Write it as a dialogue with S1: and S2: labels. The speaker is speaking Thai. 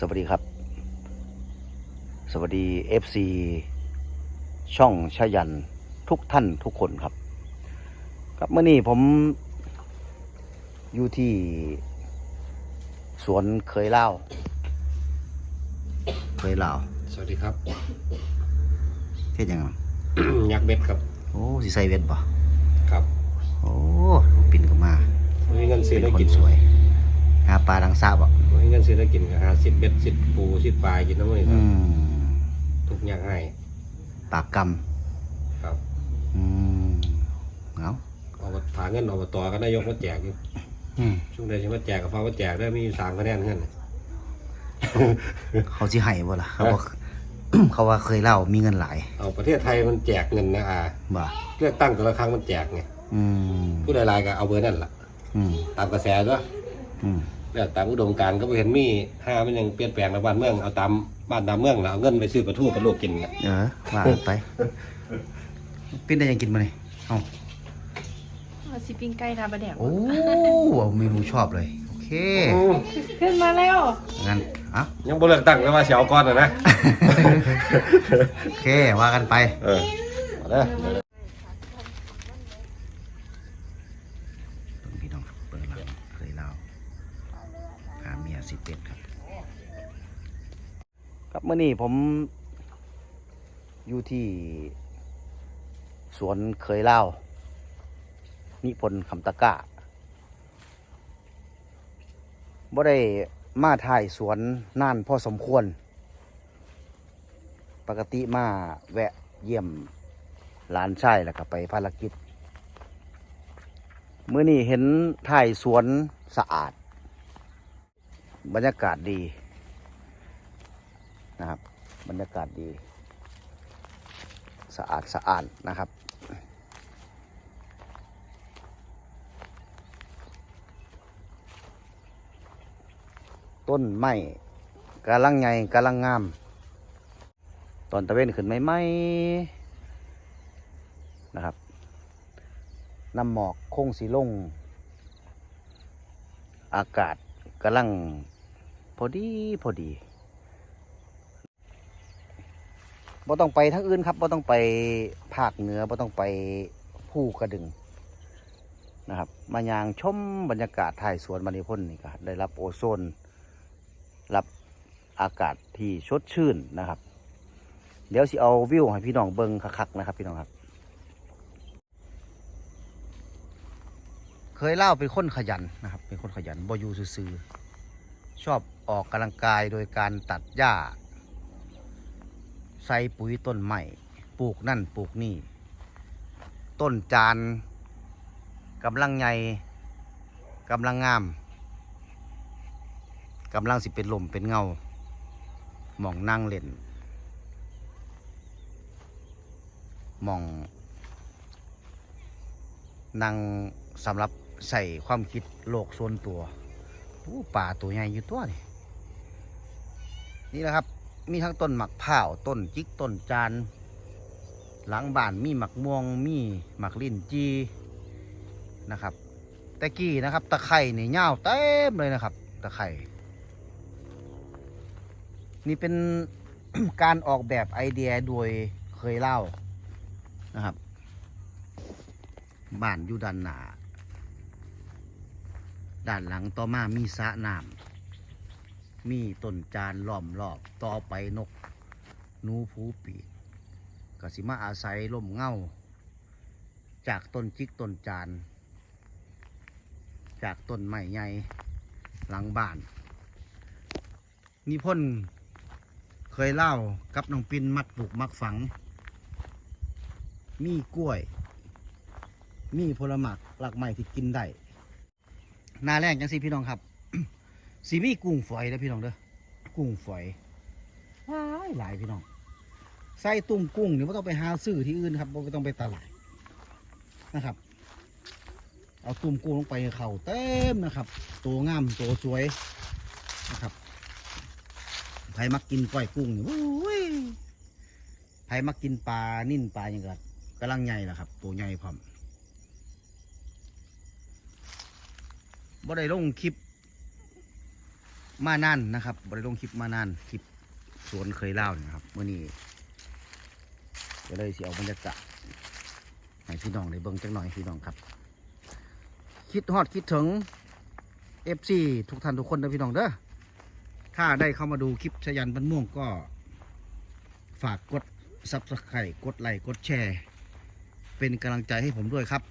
S1: สวัสดีครับ สวัสดี FC ช่องชายันทุกท่านทุกคนครับ ครับเมื่อนี้ผมอยู่ที่สวนเคยเล่าวเคยเล่าว
S2: สวัสดีครับ
S1: เท่ยังไง
S2: ยักษ์เบ็ดครับ
S1: โอ้สิใส่เวทป่ะ
S2: ครับ
S1: โอ้ปินก็มา
S2: มีเงินซื้อ
S1: เป็น
S2: ได้
S1: ค
S2: กิ
S1: น
S2: น
S1: สวย หาปลาดังซาบ่
S2: มีเงินซื้อได้กินก็หาสิบเบ็ดสิบปูสิบปลากินน้ำมัน
S1: อืม
S2: ทุกอย่างให้
S1: ปากก
S2: ครับำ
S1: อืมเอา
S2: เอามาถาเงินเอามาต่อกันนายกมาแจกอยู่
S1: อืม
S2: ช่วงใดที่มาแจกกับฟ้ามาแจกได้มีอยู่สามคะแนนเงิน
S1: เขาสิให้บ่ล่ะเขาว่าเขาว่าเคยเล่ามีเงินหลาย
S2: เอาประเทศไทยมันแจกเงินนะอ่า
S1: บ่
S2: เลือกตั้งแต่ละครั้งมันแจกไง
S1: อืม
S2: ผู้ใดรายก็เอาเบอร์นั่นแหละ
S1: อืม
S2: ตามกระแสด้วย
S1: อืม
S2: เลือกตามอุดมการณ์ก็ไปเห็นมีห้ามันยังเปลี่ยนแปลงในบ้านเมืองเอาตามบ้านตามเมืองแล้วเอาเงินไปซื้อปลาทูปลาลูกกินกัน
S1: เออว่ากันไปเป็นได้ยังกินมาเนี่ยเอ้า
S3: เอาสิปิ้งไก่ทาบะแดก
S1: โอ้เมนูชอบเลย โอเค
S3: ขึ้นมาแล้ว
S1: งั้นเอะ
S2: ยังบ่เลือกตั้งแล้วว่าเสียวก้อนนะนะ
S1: โอเค ว่ากันไป
S2: เออมาเด้อ
S1: ต้นพี่น้องเปิดหลังเคยเล่าหาเมียสิเป็ดครับ ครับเมื่อนี้ผมอยู่ที่ สวนเคยเล่า นิพนธ์คำตะกร้าบ่ได้มาถ่ายสวนน่านพอสมควร ปกติมาแวะเยี่ยมหลานชายแล้วก็ไปภารกิจเมื่อนี้เห็นถ่ายสวนสะอาด บรรยากาศดี นะครับ บรรยากาศดี สะอาดสะอาดนะครับ ต้นไม้กำลังไงกำลังงาม ตอนตะเวนขึ้นไม่ไม่นะครับน้ำหมอกคงสีลง อากาศกำลังพอดี พอดี บ่ต้องไปทั้งอื่นครับบ่ต้องไปภาคเหนือบ่ต้องไปผู้กระดึงนะครับ มายางชมบรรยากาศถ่ายสวนมานิพนนี่ก็ได้รับโอโซน รับอากาศที่ชดชื่นนะครับ เดี๋ยวสิเอาวิวให้พี่น้องเบิ่งคักๆนะครับ พี่น้องครับ เคยเล่าเป็นคนขยันนะครับ เป็นคนขยันบ่อยู่ซื่อชอบออกกำลังกายโดยการตัดหญ้า ใส่ปุ๋ยต้นใหม่ปลูกนั่นปลูกนี่ ต้นจานกำลังใหญ่กำลังงามกำลังสิเป็นลมเป็นเงาหมองนั่งเล่นหมองนั่งสำหรับใส่ความคิดโลกส่วนตัวอู้ป่าตัวใหญ่อยู่ตัวนี่นี่แหละครับ มีทั้งต้นหมักผ้าต้นจิกต้นจาน หลังบ้านมีหมักม่วงมีหมักลิ้นจีนะครับตะกี้นะครับ ตะไคร่นี่ยาเต็มเลยนะครับ ตะไคร่นี่เป็นการออกแบบไอเดียโดยเคยเล่านะครับบ้านอยู่ด้านหน้าด้านหลังต่อมามีสระน้ำ มีต้นจานล้อมรอบต่อไปนกนูผูปีกกสิมาอาศัยลมเงาจากต้นจิกต้นจาน จากต้นไม้ใหญ่หลังบ้าน นิพนธ์เคยเล่ากับน้องปินมัดปลูกมักฝัง มีกล้วย มีผลไม้หลักใหม่ที่กินได้นาแรงจังสิพี่น้องครับ สีมีกุ้งฝอยนะพี่น้องเด้อกุ้งฝอยหลายหลายพี่น้องใส่ตุ่มกุ้งเนี่ยไม่ต้องไปหาซื้อที่อื่นครับไม่ต้องไปตลาดนะครับ เอาตุ่มกุ้งลงไปเข่าเต็มนะครับตัวงามตัวสวยนะครับใครมักกินก้อยกุ้งนี่โอ้ยใครมักกินปลานิ่นปลาอย่างเงี้ยกำลังใหญ่แหละครับ ตัวใหญ่พร้อมบ่ได้ลงคลิป มานานนะครับบริลงคลิปมานานคลิปสวนเคยเล่านะครับเมื่อนี้ก็เลยสิเอาบรรยากาศให้พี่น้องได้เบิ่งจักหน่อยพี่น้องครับ คิดฮอดคิดถึง FC ทุกท่านทุกคนนะพี่น้องเด้อถ้าได้เข้ามาดูคลิปชยันบันม่วงก็ ฝากกด Subscribe กดไลค์กดแชร์ เป็นกำลังใจให้ผมด้วยครับ